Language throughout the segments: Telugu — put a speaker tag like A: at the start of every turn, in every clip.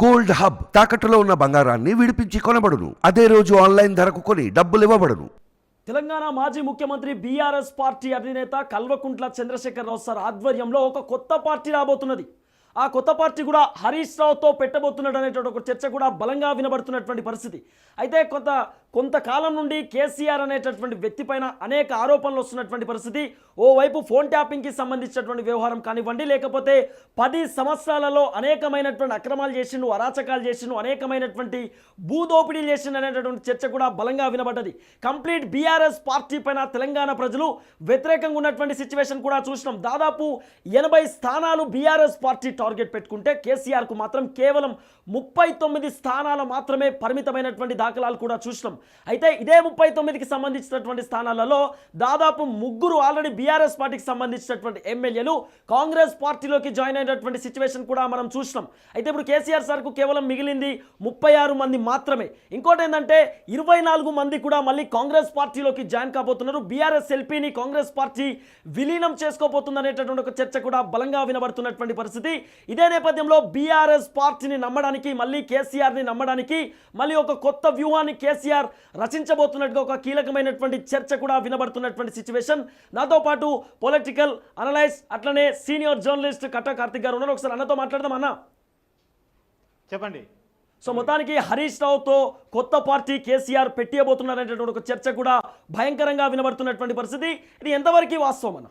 A: గోల్డ్ హబ్ తాకట్టులో ఉన్న బంగారాన్ని విడిపించి కొనబడును. అదే రోజు ఆన్లైన్ ధరకు కొని డబ్బులు ఇవ్వబడును.
B: తెలంగాణ మాజీ ముఖ్యమంత్రి బీఆర్ఎస్ పార్టీ అధినేత కల్వకుంట్ల చంద్రశేఖరరావు సార్ ఆధ్వర్యంలో ఒక కొత్త పార్టీ రాబోతున్నది. ఆ కొత్త పార్టీ కూడా హరీష్ రావుతో పెట్టబోతున్నాడు అనేటువంటి ఒక చర్చ కూడా బలంగా వినబడుతున్నటువంటి పరిస్థితి. అయితే కొంత కొంతకాలం నుండి కేసీఆర్ అనేటటువంటి వ్యక్తి పైన అనేక ఆరోపణలు వస్తున్నటువంటి పరిస్థితి. ఓవైపు ఫోన్ ట్యాపింగ్కి సంబంధించినటువంటి వ్యవహారం కానివ్వండి లేకపోతే పది సంవత్సరాలలో అనేకమైనటువంటి అక్రమాలు చేసిండు అరాచకాలు చేసిండు అనేకమైనటువంటి భూదోపిడీలు చేసిండు అనేటటువంటి చర్చ కూడా బలంగా వినబడ్డది. కంప్లీట్ బీఆర్ఎస్ పార్టీ పైన తెలంగాణ ప్రజలు వ్యతిరేకంగా ఉన్నటువంటి సిచ్యువేషన్ కూడా చూసినాం. దాదాపు ఎనభై స్థానాలు బీఆర్ఎస్ పార్టీ టార్గెట్ పెట్టుకుంటే కేసీఆర్కు మాత్రం కేవలం ముప్పై తొమ్మిది స్థానాలు మాత్రమే పరిమితమైనటువంటి దాఖలాలు కూడా చూసినాం. అయితే ఇదే ముప్పై తొమ్మిదికి సంబంధించినటువంటి స్థానాలలో దాదాపు ముగ్గురు ఆల్రెడీ బీఆర్ఎస్ పార్టీకి సంబంధించినటువంటి ఎమ్మెల్యేలు కాంగ్రెస్ పార్టీలోకి జాయిన్ అయినటువంటి సిచ్యువేషన్ కూడా మనం చూసినాం. అయితే ఇప్పుడు కేసీఆర్ సార్కు కేవలం మిగిలింది ముప్పై ఆరు మంది మాత్రమే. ఇంకోటి ఏంటంటే ఇరవై నాలుగు మంది కూడా మళ్ళీ కాంగ్రెస్ పార్టీలోకి జాయిన్ కాబోతున్నారు. బీఆర్ఎస్ ఎల్పీని కాంగ్రెస్ పార్టీ విలీనం చేసుకోబోతుంది అనేటటువంటి ఒక చర్చ కూడా బలంగా వినబడుతున్నటువంటి పరిస్థితి. ఇదే నేపథ్యంలో బీఆర్ఎస్ పార్టీని నమ్మడానికి మళ్ళీ కేసీఆర్ని నమ్మడానికి మళ్ళీ ఒక కొత్త వ్యూహాన్ని కేసీఆర్ రచించబోతున్నట్టుగా ఒక కీలకమైనటువంటి చర్చ కూడా వినబడుతున్నటువంటి సిచ్యువేషన్ నాతో పాటు పొలిటికల్ అనలైజ్ అట్లనే సీనియర్ జర్నలిస్ట్ కట్ట కార్తిక్ గారు ఉన్నారు. ఒకసారి అన్నతో మాట్లాడదాం అన్న?
C: చెప్పండి.
B: సో మొత్తానికి హరీష్ రావుతో కొత్త పార్టీ కేసీఆర్ పెట్టియబోతున్నారనేటువంటి ఒక చర్చ కూడా భయంకరంగా వినబడుతున్నటువంటి పరిస్థితి. ఇది ఎంతవరకు వాస్తవం అన్న?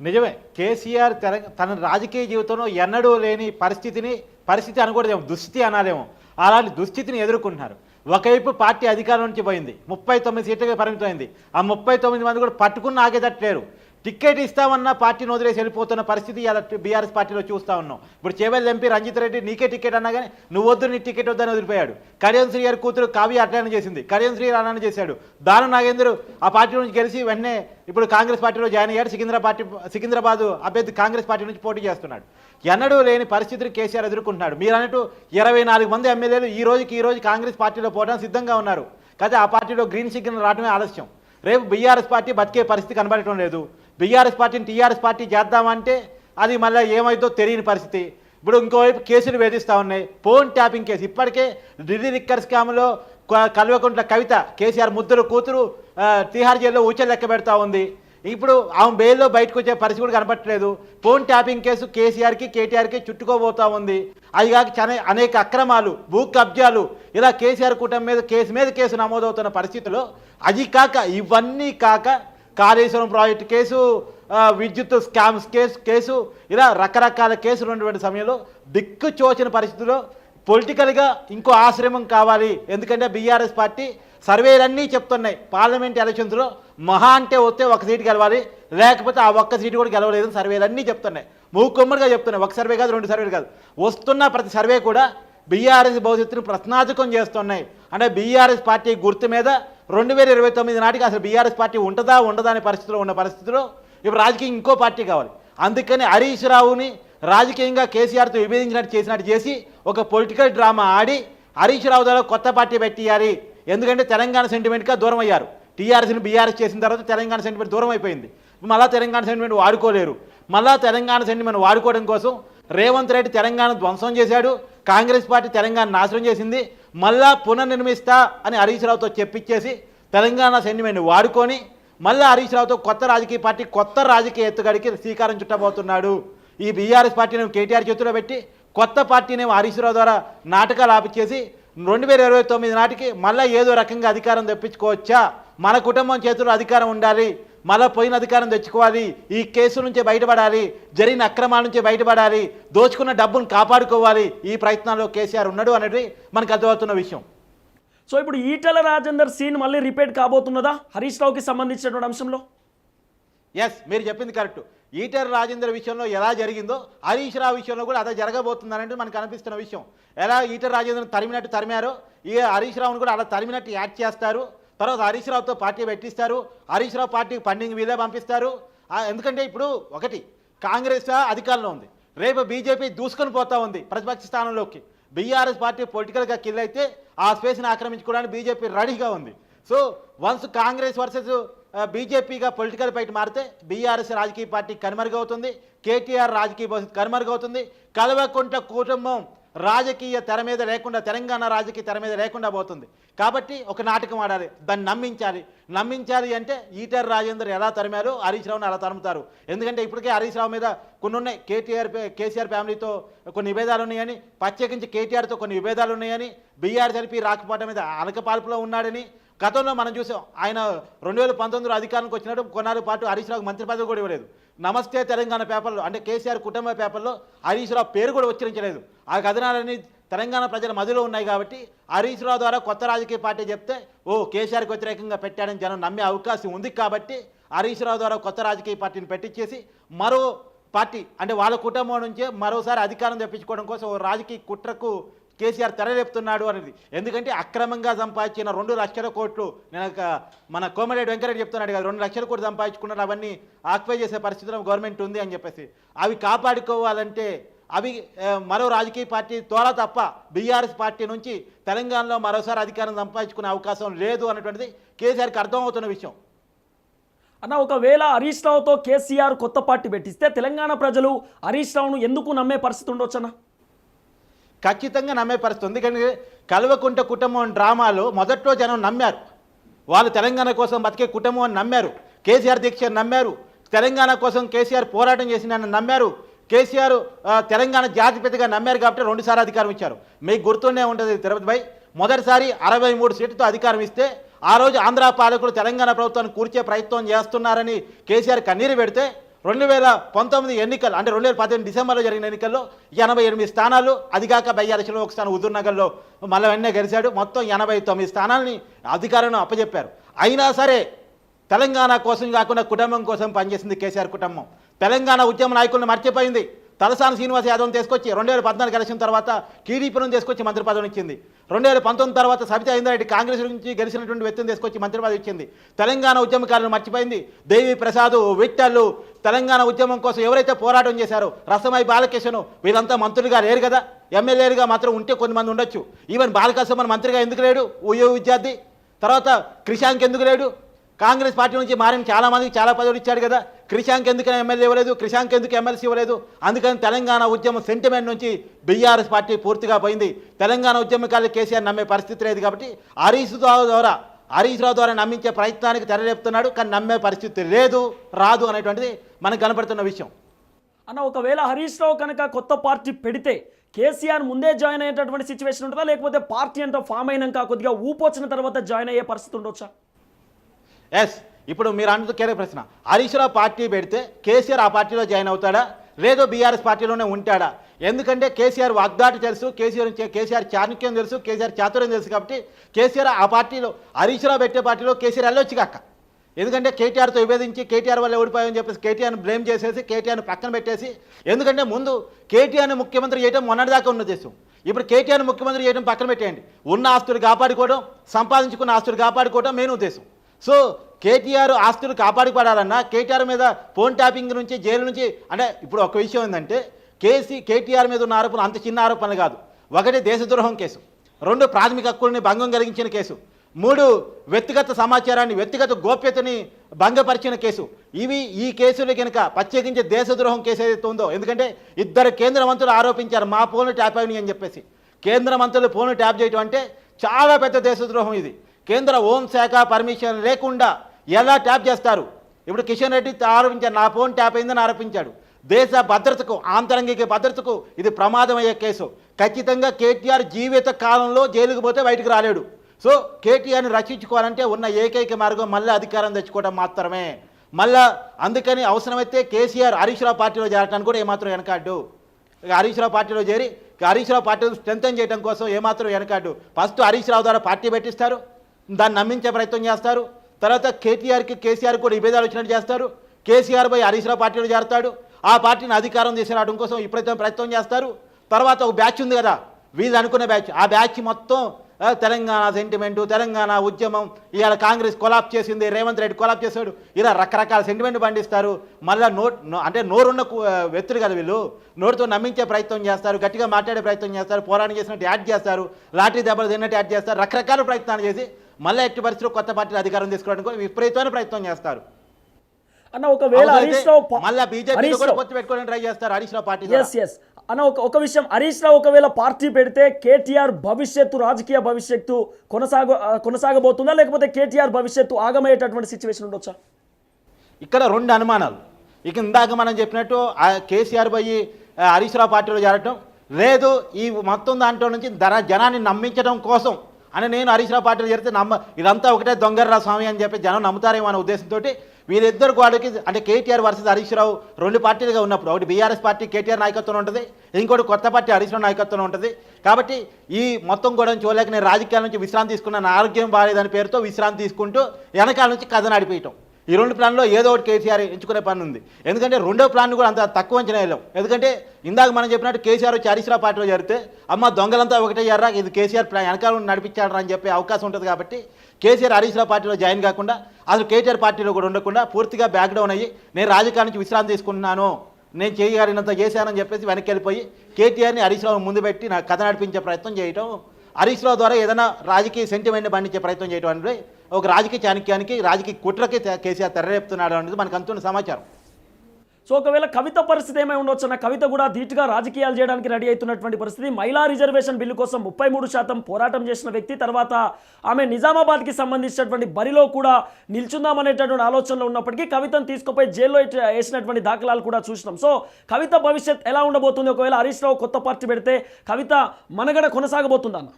C: నిజమే. కేసీఆర్ తన రాజకీయ జీవితంలో ఎన్నడూ లేని పరిస్థితిని పరిస్థితి అనకూడదేమో దుస్థితి అనాలేమో. అలాంటి దుస్థితిని ఎదుర్కొంటున్నారు. ఒకవైపు పార్టీ అధికారం నుంచి పోయింది. ముప్పై తొమ్మిది సీట్లకి పరిమితమైంది. ఆ ముప్పై తొమ్మిది మంది కూడా పట్టుకుని ఆగేటట్లేరు టికెట్ ఇస్తామన్నా పార్టీని వదిలేసి వెళ్ళిపోతున్న పరిస్థితి ఇలా బీఆర్ఎస్ పార్టీలో చూస్తా ఉన్నాం. ఇప్పుడు చేవెళ్ళ ఎంపీ రంజిత్ రెడ్డి నీకే టికెట్ అన్నా కానీ నువ్వు వద్దు నీ టికెట్ వద్దని వదిలిపోయాడు. కళ్యాణ్ శ్రీ గారి కూతురు కావ్య అట్లనే చేసింది. కళ్యాణ్ శ్రీ రాణాన్ని చేశాడు. దాన నాగేంద్ర ఆ పార్టీ నుంచి గెలిచి వెంటనే ఇప్పుడు కాంగ్రెస్ పార్టీలో జాయిన్ అయ్యాడు. సికింద్రాబాద్ పార్టీ సికింద్రాబాద్ అభ్యర్థి కాంగ్రెస్ పార్టీ నుంచి పోటీ చేస్తున్నాడు. ఎన్నడూ లేని పరిస్థితిని కేసీఆర్ ఎదుర్కొంటున్నాడు. మీరు అన్నట్టు ఇరవై నాలుగు మంది ఎమ్మెల్యేలు ఈ రోజుకి ఈ రోజు కాంగ్రెస్ పార్టీలో పోవడానికి సిద్ధంగా ఉన్నారు. కాకపోతే ఆ పార్టీలో గ్రీన్ సిగ్నల్ రావడమే ఆలస్యం. రేపు బీఆర్ఎస్ పార్టీ బతికే పరిస్థితి కనబడటం లేదు. బీఆర్ఎస్ పార్టీని టీఆర్ఎస్ పార్టీ చేద్దామంటే అది మళ్ళీ ఏమైందో తెలియని పరిస్థితి. ఇప్పుడు ఇంకోవైపు కేసులు వేధిస్తూ ఉన్నాయి. Phone tapping case. ఇప్పటికే ఢిల్లీ లిక్కర్ స్కామ్లో క- కల్వకుంట్ల కవిత కేసీఆర్ ముద్దులు కూతురు తీహార్ జైల్లో ఊచలు లెక్క పెడతా ఉంది. ఇప్పుడు ఆమె బెయిల్లో బయటకు వచ్చే పరిస్థితి కూడా కనపట్టలేదు ఫోన్ ట్యాపింగ్ కేసు కేసీఆర్కి కేటీఆర్కి చుట్టుకోబోతా ఉంది. అది కాక చాలా అనేక అక్రమాలు భూ కబ్జాలు ఇలా కేసీఆర్ కూటమి మీద కేసు మీద కేసు నమోదవుతున్న పరిస్థితిలో అది కాక ఇవన్నీ కాక కాళేశ్వరం ప్రాజెక్టు కేసు విద్యుత్ స్కామ్స్ కేసు కేసు ఇలా రకరకాల కేసులు ఉన్నటువంటి సమయంలో దిక్కు చోచిన పరిస్థితిలో పొలిటికల్గా ఇంకో ఆశ్రమం కావాలి. ఎందుకంటే బీఆర్ఎస్ పార్టీ సర్వేలన్నీ చెప్తున్నాయి. పార్లమెంట్ ఎలక్షన్స్లో మహా అంటే వస్తే ఒక సీటు గెలవాలి లేకపోతే ఆ ఒక్క సీటు కూడా గెలవలేదని సర్వేలన్నీ చెప్తున్నాయి. మూకుమ్మడిగా చెప్తున్నాయి. ఒక సర్వే కాదు రెండు సర్వేలు కాదు. వస్తున్న ప్రతి సర్వే కూడా బీఆర్ఎస్ భవిష్యత్తును ప్రశ్నార్థకం చేస్తున్నాయి. అంటే బీఆర్ఎస్ పార్టీ గుర్తు మీద రెండు వేల ఇరవై తొమ్మిది నాటికి అసలు బీఆర్ఎస్ పార్టీ ఉంటుందా ఉండదా అనే పరిస్థితిలో ఉన్న పరిస్థితిలో ఇప్పుడు రాజకీయం ఇంకో పార్టీ కావాలి. అందుకని హరీష్ రావుని రాజకీయంగా కేసీఆర్తో విభేదించినట్టు చేసినట్టు చేసి ఒక పొలిటికల్ డ్రామా ఆడి హరీష్ రావు ద్వారా కొత్త పార్టీ పెట్టియాలి. ఎందుకంటే తెలంగాణ సెంటిమెంట్గా దూరం అయ్యారు టీఆర్ఎస్ని బీఆర్ఎస్ చేసిన తర్వాత తెలంగాణ సెంటిమెంట్ దూరం అయిపోయింది. మళ్ళా తెలంగాణ సెంటిమెంట్ వాడుకోలేరు. మళ్ళా తెలంగాణ సెంటిమెంట్ వాడుకోవడం కోసం రేవంత్ రెడ్డి తెలంగాణ ధ్వంసం చేశాడు కాంగ్రెస్ పార్టీ తెలంగాణ నాశనం చేసింది మళ్ళా పునర్నిర్మిస్తా అని హరీష్ రావుతో చెప్పించేసి తెలంగాణ సెంటిమెంట్ వాడుకొని మళ్ళీ హరీష్ రావుతో కొత్త రాజకీయ పార్టీ కొత్త రాజకీయ ఎత్తుగడికి శ్రీకారం చుట్టబోతున్నాడు. ఈ బీఆర్ఎస్ పార్టీని కేటీఆర్ చేతిలో పెట్టి కొత్త పార్టీనేమో హరీష్ రావు ద్వారా నాటకాలు ఆపిచ్చేసి రెండు వేల ఇరవై తొమ్మిది నాటికి మళ్ళీ ఏదో రకంగా అధికారం తెప్పించుకోవచ్చా? మన కుటుంబం చేతిలో అధికారం ఉండాలి. మళ్ళీ పోయిన అధికారం తెచ్చుకోవాలి. ఈ కేసు నుంచి బయటపడాలి. జరిగిన అక్రమాల నుంచి బయటపడాలి. దోచుకున్న డబ్బును కాపాడుకోవాలి. ఈ ప్రయత్నాల్లో కేసీఆర్ ఉన్నాడు అనేది మనకు అర్థమవుతున్న విషయం.
B: సో ఇప్పుడు ఈటల రాజేందర్ సీన్ మళ్ళీ రిపీట్ కాబోతున్నదా? హరీష్ రావుకి సంబంధించినటువంటి అంశంలో?
C: ఎస్ మీరు చెప్పింది కరెక్ట్ ఈటర్ రాజేందర్ విషయంలో ఎలా జరిగిందో హరీష్ రావు విషయంలో కూడా అదే జరగబోతుంది అనేది మనకు అనిపిస్తున్న విషయం. ఎలా ఈటర్ రాజేంద్రను తరిమినట్టు తరిమారో ఈ హరీష్ రావును కూడా అలా తరిమినట్టు యాడ్ చేస్తారు. తర్వాత హరీష్ రావుతో పార్టీ పెట్టిస్తారు. హరీష్ రావు పార్టీకి ఫండింగ్ వీలే పంపిస్తారు. ఎందుకంటే ఇప్పుడు ఒకటి కాంగ్రెస్ అధికారంలో ఉంది. రేపు బీజేపీ దూసుకొని పోతా ఉంది ప్రతిపక్ష స్థానంలోకి. బీఆర్ఎస్ పార్టీ పొలిటికల్గా కిల్ అయితే ఆ స్పేస్ని ఆక్రమించుకోవడానికి బీజేపీ రెడీగా ఉంది. సో వన్స్ కాంగ్రెస్ వర్సెస్ బీజేపీగా పొలిటికల్ ఫైట్ మారితే బీఆర్ఎస్ రాజకీయ పార్టీ కనుమరుగవుతుంది. కేటీఆర్ రాజకీయ భవిష్యత్తు కనుమరుగవుతుంది. కల్వకుంట్ల కుటుంబం రాజకీయ తెర మీద లేకుండా తెలంగాణ రాజకీయ తెర మీద లేకుండా పోతుంది. కాబట్టి ఒక నాటకం ఆడాలి. దాన్ని నమ్మించాలి. నమ్మించాలి అంటే ఈటర్ రాజేందర్ ఎలా తరిమారు హరీష్ రావుని అలా తరుముతారు. ఎందుకంటే ఇప్పటికే హరీష్ రావు మీద కొన్ని ఉన్నాయి. కేటీఆర్ కేసీఆర్ ఫ్యామిలీతో కొన్ని విభేదాలు ఉన్నాయని ప్రత్యేకించి కేటీఆర్తో కొన్ని విభేదాలు ఉన్నాయని బీఆర్ జరిపి రాకపోవడం మీద అనకపాల్పులో ఉన్నాడని గతంలో మనం చూసాం. ఆయన రెండు వేల పంతొమ్మిదిలో అధికారానికి వచ్చినప్పుడు కొన్నాళ్ళ పాటు హరీష్ రావు మంత్రి పదవి కూడా ఇవ్వలేదు. నమస్తే తెలంగాణ పేపర్లో అంటే కేసీఆర్ కుటుంబ పేపర్లో హరీష్ రావు పేరు కూడా ఉచ్చరించలేదు. ఆ కథనాలన్నీ తెలంగాణ ప్రజల మదిలో ఉన్నాయి కాబట్టి హరీష్ రావు ద్వారా కొత్త రాజకీయ పార్టీ చెప్తే ఓ కేసీఆర్కి వ్యతిరేకంగా పెట్టాడని జనం నమ్మే అవకాశం ఉంది కాబట్టి హరీష్ రావు ద్వారా కొత్త రాజకీయ పార్టీని పెట్టించేసి మరో పార్టీ అంటే వాళ్ళ కుటుంబం నుంచే మరోసారి అధికారం తెప్పించుకోవడం కోసం ఓ రాజకీయ కుట్రకు కేసీఆర్ తెరలేపుతున్నాడు అనేది. ఎందుకంటే అక్రమంగా సంపాదించిన రెండు లక్షల కోట్లు నేను మన కోమరెడ్డి వెంకరెడ్డి చెప్తున్నాడు కదా రెండు లక్షల కోట్లు సంపాదించుకున్నారు అవన్నీ ఆక్యుపై చేసే పరిస్థితిలో గవర్నమెంట్ ఉంది అని చెప్పేసి. అవి కాపాడుకోవాలంటే అవి మరో రాజకీయ పార్టీ త్వర తప్ప బీఆర్ఎస్ పార్టీ నుంచి తెలంగాణలో మరోసారి అధికారం సంపాదించుకునే అవకాశం లేదు అన్నటువంటిది కేసీఆర్కి అర్థమవుతున్న విషయం.
B: అన్న ఒకవేళ హరీష్ రావుతో కేసీఆర్ కొత్త పార్టీ పెట్టిస్తే తెలంగాణ ప్రజలు హరీష్ రావును ఎందుకు నమ్మే పరిస్థితి ఉండొచ్చన్న?
C: ఖచ్చితంగా నమ్మే పరిస్థితి ఎందుకంటే కల్వకుంట కుటుంబం డ్రామాలో మొదట్లో జనం నమ్మారు. వాళ్ళు తెలంగాణ కోసం బతికే కుటుంబం అని నమ్మారు. కేసీఆర్ దీక్ష నమ్మారు. తెలంగాణ కోసం కేసీఆర్ పోరాటం చేసిన నమ్మారు. కేసీఆర్ తెలంగాణ జాతిపితగా నమ్మారు కాబట్టి రెండుసార్లు అధికారం ఇచ్చారు. మీకు గుర్తుండే ఉంటుంది తిరుపతి భాయ్ మొదటిసారి అరవై మూడు సీట్లతో అధికారం ఇస్తే ఆ రోజు ఆంధ్ర పాలకులు తెలంగాణ ప్రభుత్వాన్ని కూర్చే ప్రయత్నం చేస్తున్నారని కేసీఆర్ కన్నీరు పెడితే రెండు వేల పంతొమ్మిది ఎన్నికలు అంటే రెండు వేల పద్దెనిమిది డిసెంబర్లో జరిగిన ఎన్నికల్లో ఎనభై ఎనిమిది స్థానాలు అదిగాక బయ్యాలక్షలో ఒక స్థానం హుజూర్నగర్లో మళ్ళీ వెన్నే గెలిచాడు. మొత్తం ఎనభై తొమ్మిది స్థానాలని అధికారులను అప్పచెప్పారు అయినా సరే తెలంగాణ కోసం కాకుండా కుటుంబం కోసం పనిచేసింది కేసీఆర్ కుటుంబం. తెలంగాణ ఉద్యమ నాయకులను మర్చిపోయింది. తలసాని శ్రీనివాస్ యాదవ్ని తీసుకొచ్చి రెండు వేల పద్నాలుగు గెలిచిన తర్వాత టీడీపీని తీసుకొచ్చి మంత్రి పదవిని ఇచ్చింది. రెండు వేల పంతొమ్మిది తర్వాత సబితా ఇంద్రారెడ్డి కాంగ్రెస్ నుంచి గెలిచినటువంటి వ్యక్తిని తీసుకొచ్చి మంత్రి పదవి ఇచ్చింది. తెలంగాణ ఉద్యమకారులను మర్చిపోయింది. దేవి ప్రసాద్ విట్టలు తెలంగాణ ఉద్యమం కోసం ఎవరైతే పోరాటం చేశారో రసమై బాలకిషన్ వీళ్ళంతా మంత్రులుగా లేరు కదా? ఎమ్మెల్యేలుగా మాత్రం ఉంటే కొంతమంది ఉండొచ్చు. ఈవెన్ బాలకృష్ణ మంత్రిగా ఎందుకు లేడు? ఉయో విద్యార్థి. తర్వాత క్రిషాంక్ ఎందుకు లేడు? కాంగ్రెస్ పార్టీ నుంచి మారిన చాలా మందికి చాలా పదవులు ఇచ్చాడు కదా. క్రిషాంక్ ఎందుకు ఎమ్మెల్యే ఇవ్వలేదు? క్రిషాంక్ ఎందుకు ఎమ్మెల్సీ ఇవ్వలేదు? అందుకని తెలంగాణ ఉద్యమం సెంటిమెంట్ నుంచి బీఆర్ఎస్ పార్టీ పూర్తిగా పోయింది. తెలంగాణ ఉద్యమకాలు కేసీఆర్ నమ్మే పరిస్థితి లేదు కాబట్టి హరీష్ రావు ద్వారా హరీష్ రావు ద్వారా నమ్మించే ప్రయత్నానికి తెరలేపుతున్నాడు కానీ నమ్మే పరిస్థితి లేదు రాదు అనేటువంటిది మనకు కనపడుతున్న విషయం.
B: అన్న ఒకవేళ హరీష్ రావు కనుక కొత్త పార్టీ పెడితే కేసీఆర్ ముందే జాయిన్ అయ్యేటటువంటి సిచ్యువేషన్ ఉంటుందా? లేకపోతే పార్టీ అంతా ఫామ్ అయినాక కొద్దిగా ఊపొచ్చిన తర్వాత జాయిన్ అయ్యే పరిస్థితి ఉండొచ్చా?
C: ఎస్ ఇప్పుడు మీరు అన్నది కేరే ప్రశ్న. హరీష్ రావు పార్టీ పెడితే కేసీఆర్ ఆ పార్టీలో జాయిన్ అవుతాడా? లేదో బీఆర్ఎస్ పార్టీలోనే ఉంటాడా? ఎందుకంటే కేసీఆర్ వాగ్దాటి తెలుసు కేసీఆర్ కేసీఆర్ చాణక్యం తెలుసు కేసీఆర్ చాతుర్యం తెలుసు కాబట్టి కేసీఆర్ ఆ పార్టీలో హరీష్ రావు పెట్టే పార్టీలో కేసీఆర్ వెళ్ళొచ్చు కాక ఎందుకంటే కేటీఆర్తో విభేదించి కేటీఆర్ వల్ల ఓడిపోయామని చెప్పేసి కేటీఆర్ని బ్లేమ్ చేసేసి కేటీఆర్ని పక్కన పెట్టేసి ఎందుకంటే ముందు కేటీఆర్ని ముఖ్యమంత్రి చేయడం మొన్నటిదాకా ఉన్న దేశం. ఇప్పుడు కేటీఆర్ని ముఖ్యమంత్రి చేయడం పక్కన పెట్టేయండి. ఉన్న ఆస్తులు కాపాడుకోవడం సంపాదించుకున్న ఆస్తులు కాపాడుకోవడం మెయిన్ ఉద్దేశం. సో కేటీఆర్ ఆస్తులు కాపాడుకోవాలన్నా కేటీఆర్ మీద ఫోన్ ట్యాపింగ్ నుంచి జైలు నుంచి అంటే ఇప్పుడు ఒక విషయం ఏంటంటే కేసీ కేటీఆర్ మీద ఉన్న ఆరోపణలు అంత చిన్న ఆరోపణలు కాదు. ఒకటి దేశద్రోహం కేసు రెండు ప్రాథమిక హక్కుల్ని భంగం కలిగించిన కేసు మూడు వ్యక్తిగత సమాచారాన్ని వ్యక్తిగత గోప్యతని భంగపరిచిన కేసు. ఇవి ఈ కేసులు కనుక ప్రత్యేకించి దేశద్రోహం కేసు ఏదైతే ఉందో ఎందుకంటే ఇద్దరు కేంద్ర మంత్రులు ఆరోపించారు మా ఫోన్లు ట్యాప్ అయినాయి అని చెప్పేసి. కేంద్ర మంత్రులు ఫోన్లు ట్యాప్ చేయటం అంటే చాలా పెద్ద దేశద్రోహం ఇది. కేంద్ర హోంశాఖ పర్మిషన్ లేకుండా ఎలా ట్యాప్ చేస్తారు? ఇప్పుడు కిషన్ రెడ్డి ఆరోపించారు నా ఫోన్ ట్యాప్ అయిందని ఆరోపించాడు. దేశ భద్రతకు ఆంతరంగిక భద్రతకు ఇది ప్రమాదమయ్యే కేసు. ఖచ్చితంగా కేటీఆర్ జీవిత కాలంలో జైలుకు పోతే బయటకు రాలేడు. సో కేటీఆర్ని రక్షించుకోవాలంటే ఉన్న ఏకైక మార్గం మళ్ళీ అధికారం తెచ్చుకోవడం మాత్రమే. మళ్ళా అందుకని అవసరమైతే కేసీఆర్ హరీష్ రావు పార్టీలో చేరడానికి కూడా ఏమాత్రం వెనకాడ్డు. ఇక హరీష్ రావు పార్టీలో చేరి హరీష్ రావు పార్టీని స్ట్రెంథన్ చేయడం కోసం ఏమాత్రం వెనకాడు ఫస్ట్ హరీష్ రావు ద్వారా పార్టీ పెట్టిస్తారు. దాన్ని నమ్మించే ప్రయత్నం చేస్తారు. తర్వాత కేటీఆర్కి కేసీఆర్ కూడా విభేదాలు వచ్చినట్టు చేస్తారు. కేసీఆర్ పోయి హరీశ్రావు పార్టీలో చేరతాడు. ఆ పార్టీని అధికారం తీసుకురావడం కోసం ఇప్పుడైతే ప్రయత్నం చేస్తారు. తర్వాత ఒక బ్యాచ్ ఉంది కదా వీళ్ళు అనుకునే బ్యాచ్. ఆ బ్యాచ్ మొత్తం తెలంగాణ సెంటిమెంటు తెలంగాణ ఉద్యమం ఇవాళ కాంగ్రెస్ కొలాప్ చేసింది రేవంత్ రెడ్డి కొలాప్ చేశాడు. ఇలా రకరకాల సెంటిమెంట్ పండిస్తారు. మళ్ళీ నోట్ నో- అంటే నోరున్న వ్యక్తులు కదా వీళ్ళు. నోటితో నమ్మించే ప్రయత్నం చేస్తారు. గట్టిగా మాట్లాడే ప్రయత్నం చేస్తారు. పోరాటం చేసినట్టు యాడ్ చేస్తారు. లాటరీ దెబ్బలు తిన్నట్టు యాడ్ చేస్తారు. రకరకాల ప్రయత్నాలు చేసి మళ్ళీ ఎట్టి పరిస్థితుల్లో కొత్త పార్టీలు అధికారం తీసుకోవడానికి విపరీతమైన ప్రయత్నం చేస్తారు.
B: అన్న ఒకవేళ హరీష్ రావు
C: మళ్ళా బీజేపీ కూడా పొత్తు పెట్టుకోవడానికి ట్రై చేస్తారు Harish Rao party
B: yes yes అన్న ఒక ఒక విషయం హరీష్ రావు ఒకవేళ పార్టీ పెడితే కేటీఆర్ భవిష్యత్తు రాజకీయ భవిష్యత్తు కొనసాగ కొనసాగబోతుందా? లేకపోతే కేటీఆర్ భవిష్యత్తు ఆగమయ్యేటటువంటి సిచ్యువేషన్ ఉండొచ్చా?
C: ఇక్కడ రెండు అనుమానాలు. ఇక ఇందాక మనం చెప్పినట్టు కేసీఆర్ పోయి హరీష్ రావు పార్టీలో చేరటం లేదు ఈ మొత్తం దాంట్లో నుంచి ధర జనాన్ని నమ్మించడం కోసం అని నేను హరీష్ రావు పార్టీలో చేరితే నమ్మ ఇదంతా ఒకటే దొంగర్రా స్వామి అని చెప్పి జనం నమ్ముతారేమో అనే ఉద్దేశంతో వీరిద్దరు వాడికి అంటే కేటీఆర్ వర్సెస్ హరీష్ రావు రెండు పార్టీలుగా ఉన్నప్పుడు ఒకటి బీఆర్ఎస్ పార్టీ కేటీఆర్ నాయకత్వంలో ఉంటుంది ఇంకోటి కొత్త పార్టీ హరీష్ రావు నాయకత్వంలో ఉంటుంది. కాబట్టి ఈ మొత్తం కూడా చూడలేక నేను రాజకీయాల నుంచి విశ్రాంతి తీసుకున్నాను ఆరోగ్యం బాగాలేదని పేరుతో విశ్రాంతి తీసుకుంటూ వెనకాల నుంచి కథ నడిపేయటం. ఈ రెండు ప్లాన్లో ఏదో ఒకటి కేసీఆర్ ఎంచుకునే పని ఉంది. ఎందుకంటే రెండో ప్లాన్ కూడా అంత తక్కువ అంచనా వెళ్ళాం ఎందుకంటే ఇందాక మనం చెప్పినట్టు కేసీఆర్ వచ్చి హరీష్ పార్టీలో జరిగితే అమ్మ దొంగలంతా ఒకటే ఎర్రా ఇది కేసీఆర్ ప్లాన్ వెనకాల నుండి నడిపించాడరా అని చెప్పే అవకాశం ఉంటుంది కాబట్టి కేసీఆర్ హరీష్ రావు పార్టీలో జాయిన్ కాకుండా అసలు కేటీఆర్ పార్టీలో కూడా ఉండకుండా పూర్తిగా బ్యాక్ డౌన్ అయ్యి నేను రాజకీయాల నుంచి విశ్రాంతి తీసుకున్నాను నేను చేయగలిగినంత చేశానని చెప్పేసి వెనక్కి వెళ్ళిపోయి కేటీఆర్ని హరీశ్రావు ముందు పెట్టి నా కథ నడిపించే ప్రయత్నం చేయటం హరీష్ రావు ద్వారా ఏదైనా రాజకీయ సెంటిమెంట్ని పండించే ప్రయత్నం చేయడం అనేది ఒక రాజకీయ చాణక్యానికి రాజకీయ కుట్రకి కేసీఆర్ తెరరేపుతున్నాడు అనేది మనకు అంతున్న సమాచారం.
B: సో ఒకవేళ కవిత పరిస్థితి ఏమై ఉండొచ్చు అన్న కవిత కూడా ధీటుగా రాజకీయాలు చేయడానికి రెడీ అవుతున్నటువంటి పరిస్థితి. మహిళా రిజర్వేషన్ బిల్లు కోసం ముప్పై మూడు శాతం పోరాటం చేసిన వ్యక్తి తర్వాత ఆమె నిజామాబాద్కి సంబంధించినటువంటి బరిలో కూడా నిల్చుందామనేటటువంటి ఆలోచనలో ఉన్నప్పటికీ కవితను తీసుకుపోయి జైల్లో వేసినటువంటి దాఖలాలు కూడా చూసినాం. సో కవిత భవిష్యత్ ఎలా ఉండబోతుంది? ఒకవేళ హరీష్ రావు కొత్త పార్టీ పెడితే కవిత మనగడ కొనసాగబోతుందన్న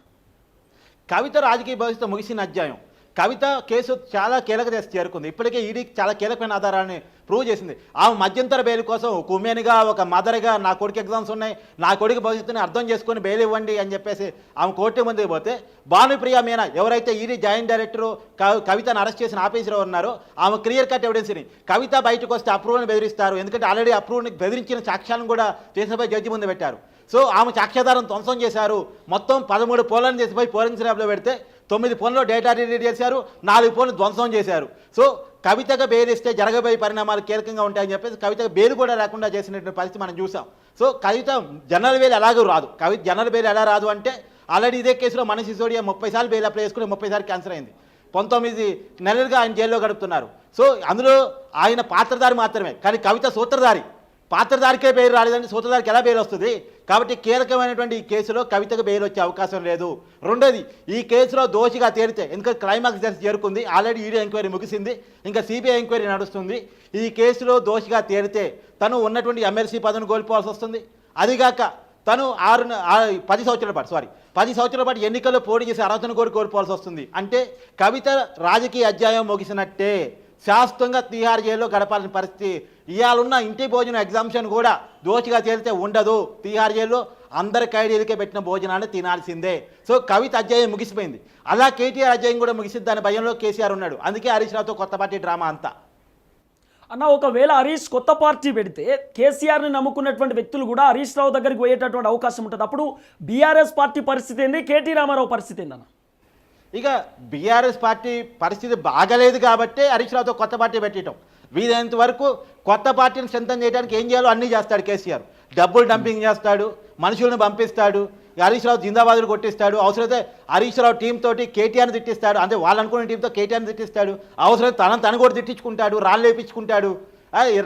C: కవిత రాజకీయ భవిష్యత్తు ముగిసిన అధ్యాయం. కవిత కేసు చాలా కీలక దశ చేరుకుంది. ఇప్పటికే ఈడీ చాలా కీలకమైన ఆధారాన్ని ప్రూవ్ చేసింది. ఆమె మధ్యంతర బెయిల్ కోసం ఒక ఉమెన్గా ఒక మదర్గా నా కొడుకు ఎగ్జామ్స్ ఉన్నాయి. నా కొడుకు భవిష్యత్తుని అర్థం చేసుకొని బెయిల్ ఇవ్వండి అని చెప్పేసి ఆమె కోర్టు ముందుకు పోతే భానుప్రియ మీనా ఎవరైతే ఈడీ జాయింట్ డైరెక్టర్ కవితను అరెస్ట్ చేసిన ఆఫీసర్ ఉన్నారో ఆమె క్లియర్ కట్ ఎవిడెన్స్ని కవిత బయటకు వస్తే అప్రూవల్ని బెదిరిస్తారు. ఎందుకంటే ఆల్రెడీ అప్రూవ్ని బెదిరించిన సాక్ష్యాలను కూడా చేసినపై జడ్జి ముందు పెట్టారు. సో ఆమె సాక్ష్యాధారం ధ్వంసం చేశారు. మొత్తం పదమూడు పోలను చేసిపోయి పోలింగ్ ల్యాబ్లో పెడితే తొమ్మిది ఫోన్లో డేటా రిలీజ్ చేశారు నాలుగు ఫోన్లు ధ్వంసం చేశారు. సో కవితగా బేరిస్తే జరగబోయే పరిణామాలు కీలకంగా ఉంటాయని చెప్పేసి కవితగా బెయిల్ కూడా లేకుండా చేసినటువంటి పరిస్థితి మనం చూసాం. సో కవిత జనరల్ బెయిల్ ఎలాగూ రాదు. కవి జనరల్ బెయిల్ ఎలా రాదు అంటే ఆల్రెడీ ఇదే కేసులో మనిషి సిసోడియా ముప్పై సార్లు బెయిల్ అప్లై చేసుకుని ముప్పై సార్లు క్యాన్సర్ అయింది. పంతొమ్మిది నెలలుగా ఆయన జైల్లో గడుపుతున్నారు. సో అందులో ఆయన పాత్రధారి మాత్రమే. కానీ కవిత సూత్రధారి. పాత్రధారికే బెయిల్ రాలేదంటే సూత్రధారికి ఎలా బెయిల్ వస్తుంది? కాబట్టి కీలకమైనటువంటి ఈ కేసులో కవితకు బెయిల్ వచ్చే అవకాశం లేదు. రెండోది ఈ కేసులో దోషిగా తేలితే ఎందుకంటే క్లైమాక్స్ దశ చేరుకుంది ఆల్రెడీ ఈడీ ఎంక్వైరీ ముగిసింది ఇంకా సిబిఐ ఎంక్వైరీ నడుస్తుంది. ఈ కేసులో దోషిగా తేలితే తను ఉన్నటువంటి ఎమ్మెల్సీ పదవిని కోల్పోవాల్సి వస్తుంది. అదిగాక తను ఆరు పది సంవత్సరాల పాటు సారీ పది సంవత్సరాల పాటు ఎన్నికల్లో పోటీ చేసి అర్హతను కోరి కోల్పోవాల్సి వస్తుంది. అంటే కవిత రాజకీయ అధ్యాయం ముగిసినట్టే. శాశ్వతంగా తీహార్ జైల్లో గడపాల్సిన పరిస్థితి. ఇవాళున్న ఇంటి భోజనం ఎగ్జామ్షన్ కూడా దోషిగా తేలితే ఉండదు. తీహార్ జైల్లో అందరి ఖైదీలకే పెట్టిన భోజనాన్ని తినాల్సిందే. సో కవిత అధ్యాయం ముగిసిపోయింది. అలా కేటీఆర్ అధ్యాయం కూడా ముగిసింది. దాని భయంలో కేసీఆర్ ఉన్నాడు. అందుకే హరీష్ రావుతో కొత్త పార్టీ డ్రామా అంతా.
B: అన్న ఒకవేళ హరీష్ కొత్త పార్టీ పెడితే కేసీఆర్ని నమ్ముకున్నటువంటి వ్యక్తులు కూడా హరీష్ రావు దగ్గరికి పోయేటటువంటి అవకాశం ఉంటుంది. అప్పుడు బీఆర్ఎస్ పార్టీ పరిస్థితి ఏంది? కేటీ రామారావు పరిస్థితి ఏందన్న
C: ఇక బీఆర్ఎస్ పార్టీ పరిస్థితి బాగలేదు కాబట్టి హరీష్ రావుతో కొత్త పార్టీ పెట్టడం వీలైనంత వరకు కొత్త పార్టీని సొంతం చేయడానికి ఏం చేయాలో అన్నీ చేస్తాడు కేసీఆర్. డబ్బులు డంపింగ్ చేస్తాడు మనుషులను పంపిస్తాడు హరీష్ రావు జిందాబాద్లు కొట్టిస్తాడు అవసరమైతే హరీష్ రావు టీం తోటి కేటీఆర్ని తిట్టిస్తాడు అంటే వాళ్ళు అనుకున్న టీంతో కేటీఆర్ని తిట్టిస్తాడు అవసరమైతే తనను తను కూడా తిట్టించుకుంటాడు రాళ్ళు వేపించుకుంటాడు.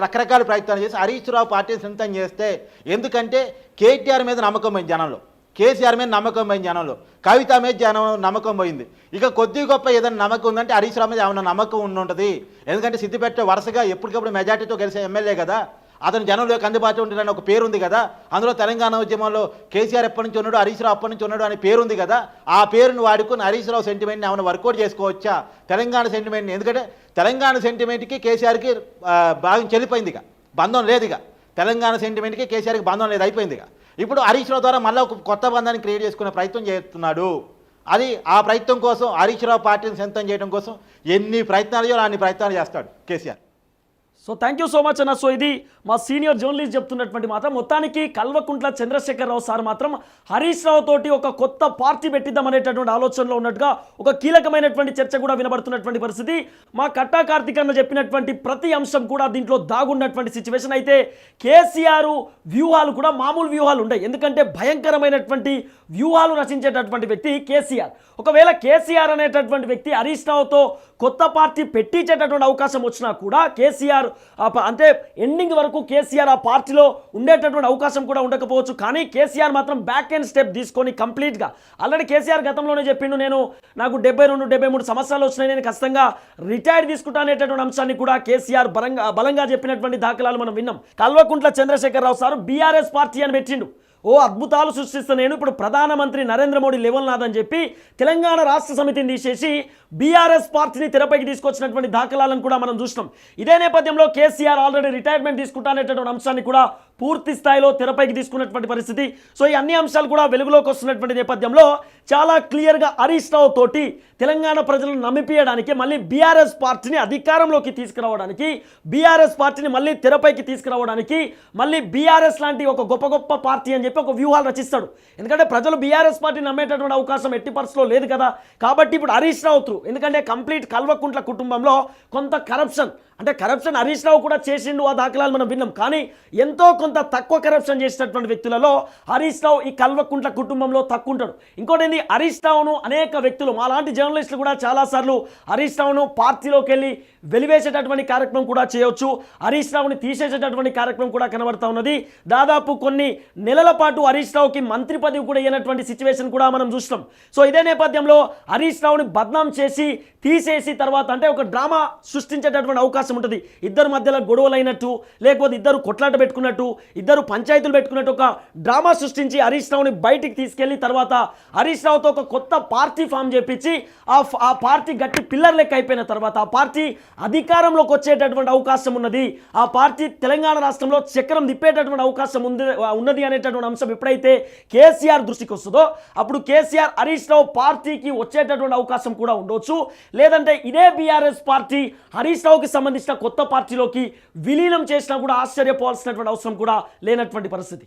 C: రకరకాల ప్రయత్నాలు చేసి హరీష్ రావు పార్టీని సొంతం చేస్తే ఎందుకంటే కేటీఆర్ మీద నమ్మకం జనంలో. కేసీఆర్ మీద నమ్మకం పోయింది జనంలో. కవిత మీద జనం నమ్మకం పోయింది. ఇక కొద్ది గొప్ప ఏదైనా నమ్మకం ఉందంటే హరీష్ రావు మీద ఏమైనా నమ్మకం ఉండి ఉంటుంది ఎందుకంటే సిద్దిపేట వరుసగా ఎప్పటికప్పుడు మెజార్టీతో గెలిచే ఎమ్మెల్యే కదా. అతను జనంలోకి అందుబాటులో ఉంటాడని ఒక పేరు ఉంది కదా. అందులో తెలంగాణ ఉద్యమంలో కేసీఆర్ ఎప్పటి నుంచి ఉన్నాడు హరీష్ రావు అప్పటి నుంచి ఉన్నాడు అనే పేరు ఉంది కదా. ఆ పేరును వాడుకుని హరీష్ రావు సెంటిమెంట్ని ఏమైనా వర్కౌట్ చేసుకోవచ్చా? తెలంగాణ సెంటిమెంట్ని ఎందుకంటే తెలంగాణ సెంటిమెంట్కి కేసీఆర్కి భాగం చెల్లిపోయింది ఇక. బంధం లేదు ఇక తెలంగాణ సెంటిమెంట్కి కేసీఆర్కి బంధం లేదు అయిపోయింది ఇక. ఇప్పుడు హరీష్ రావు ద్వారా మళ్ళీ ఒక కొత్త బంధాన్ని క్రియేట్ చేసుకునే ప్రయత్నం చేస్తున్నాడు. అది ఆ ప్రయత్నం కోసం హరీష్ రావు పార్టీని సొంతం చేయడం కోసం ఎన్ని ప్రయత్నాలు చేయాలో అన్ని ప్రయత్నాలు చేస్తాడు KCR.
B: So thank you so much అన్న. సో ఇది మా సీనియర్ జర్నలిస్ట్ చెప్తున్నటువంటి మాత్రం. మొత్తానికి కల్వకుంట్ల చంద్రశేఖర్ రావు సార్ మాత్రం హరీష్ రావు తోటి ఒక కొత్త పార్టీ పెట్టిద్దాం అనేటటువంటి ఆలోచనలో ఉన్నట్టుగా ఒక కీలకమైనటువంటి చర్చ కూడా వినబడుతున్నటువంటి పరిస్థితి. మా కట్టా కార్తీక్ అన్న చెప్పినటువంటి ప్రతి అంశం కూడా దీంట్లో దాగున్నటువంటి సిచ్యువేషన్ అయితే కేసీఆర్ వ్యూహాలు కూడా మామూలు వ్యూహాలు ఉండవు ఎందుకంటే భయంకరమైనటువంటి వ్యూహాలు రచించేటటువంటి వ్యక్తి కేసీఆర్. ఒకవేళ కేసీఆర్ అనేటటువంటి వ్యక్తి హరీష్ రావుతో కొత్త పార్టీ పెట్టించేటటువంటి అవకాశం వచ్చినా కూడా కేసీఆర్ అంటే ఎండింగ్ వరకు కేసీఆర్ ఆ పార్టీలో ఉండేటటువంటి అవకాశం కూడా ఉండకపోవచ్చు. కానీ కేసీఆర్ మాత్రం బ్యాక్ అండ్ స్టెప్ తీసుకొని కంప్లీట్గా ఆల్రెడీ కేసీఆర్ గతంలోనే చెప్పిండు నేను నాకు డెబ్బై రెండు డెబ్బై మూడు సంవత్సరాలు వచ్చినాయి నేను ఖచ్చితంగా రిటైర్ తీసుకుంటా అనేటటువంటి అంశాన్ని కూడా కేసీఆర్ బలంగా బలంగా చెప్పినటువంటి దాఖలాలు మనం విన్నాం. Kalvakuntla Chandrashekar Rao sir BRS party అని పెట్టిండు. ఓ అద్భుతాలు సృష్టిస్తా నేను ఇప్పుడు ప్రధానమంత్రి నరేంద్ర మోడీ లెవెల్ నాదని చెప్పి తెలంగాణ రాష్ట్ర సమితిని తీసేసి బీఆర్ఎస్ పార్టీని తెరపైకి తీసుకొచ్చినటువంటి దాఖలాలను కూడా మనం చూసినాం. ఇదే నేపథ్యంలో కేసీఆర్ ఆల్రెడీ రిటైర్మెంట్ తీసుకుంటానేటటువంటి అంశాన్ని కూడా పూర్తి స్థాయిలో తెరపైకి తీసుకున్నటువంటి పరిస్థితి. సో ఈ అన్ని అంశాలు కూడా వెలుగులోకి వస్తున్నటువంటి నేపథ్యంలో చాలా క్లియర్గా హరీష్ రావు తోటి తెలంగాణ ప్రజలను నమ్మిపియడానికి మళ్ళీ బీఆర్ఎస్ పార్టీని అధికారంలోకి తీసుకురావడానికి బీఆర్ఎస్ పార్టీని మళ్ళీ తెరపైకి తీసుకురావడానికి మళ్ళీ బీఆర్ఎస్ లాంటి ఒక గొప్ప గొప్ప పార్టీ అని చెప్పి ఒక వ్యూహాలు రచిస్తాడు. ఎందుకంటే ప్రజలు బీఆర్ఎస్ పార్టీని నమ్మేటటువంటి అవకాశం ఎట్టి పరిస్థితిలో లేదు కదా. కాబట్టి ఇప్పుడు హరీష్ రావు త్రూ ఎందుకంటే కంప్లీట్ కల్వకుంట్ల కుటుంబంలో కొంత కరప్షన్ అంటే కరప్షన్ హరీష్ రావు కూడా చేసిండు ఆ దాఖలాలు మనం విన్నాం. కానీ ఎంతో కొంత తక్కువ కరప్షన్ చేసినటువంటి వ్యక్తులలో హరీష్ రావు ఈ కల్వకుంట్ల కుటుంబంలో తక్కువ ఉంటాడు ఇంకోటి హరీష్ రావును అనేక వ్యక్తులు మాలాంటి జర్నలిస్టులు కూడా చాలాసార్లు హరీష్ రావును పార్టీలోకి వెళ్ళి వెలివేసేటటువంటి కార్యక్రమం కూడా చేయొచ్చు. హరీష్ రావుని తీసేసేటటువంటి కార్యక్రమం కూడా కనబడతా ఉన్నది. దాదాపు కొన్ని నెలల పాటు హరీష్ రావుకి మంత్రి పదవి కూడా ఇవ్వనటువంటి సిచ్యువేషన్ కూడా మనం చూస్తాం సో ఇదే నేపథ్యంలో హరీష్ రావుని బద్నాం చేసి తీసేసి తర్వాత అంటే ఒక డ్రామా సృష్టించేటటువంటి అవకాశం ఉంటుంది. ఇద్దరు మధ్యలో గొడవలైనట్టు లేకపోతే ఇద్దరు కొట్లాట పెట్టుకున్నట్టు ఇద్దరు పంచాయతీలు పెట్టుకున్నట్టు ఒక డ్రామా సృష్టించి హరీష్ రావుని బయటికి తీసుకెళ్ళి తర్వాత హరీష్ రావుతో ఒక కొత్త పార్టీ ఫామ్ చేపించి ఆ ఫ- ఆ పార్టీ గట్టి పిల్లర్ లెక్క అయిపోయిన తర్వాత ఆ పార్టీ అధికారంలోకి వచ్చేటటువంటి అవకాశం ఉన్నది. ఆ పార్టీ తెలంగాణ రాష్ట్రంలో చక్రం తిప్పేటటువంటి అవకాశం ఉంది ఉన్నది అనేటటువంటి అంశం ఎప్పుడైతే కేసీఆర్ దృష్టికి వస్తుందో అప్పుడు కేసీఆర్ హరీష్ రావు పార్టీకి వచ్చేటటువంటి అవకాశం కూడా ఉండొచ్చు. లేదంటే ఇదే బీఆర్ఎస్ పార్టీ హరీష్ రావుకి సంబంధించిన కొత్త పార్టీలోకి విలీనం చేసినా కూడా ఆశ్చర్యపోవాల్సినటువంటి అవసరం కూడా లేనటువంటి పరిస్థితి.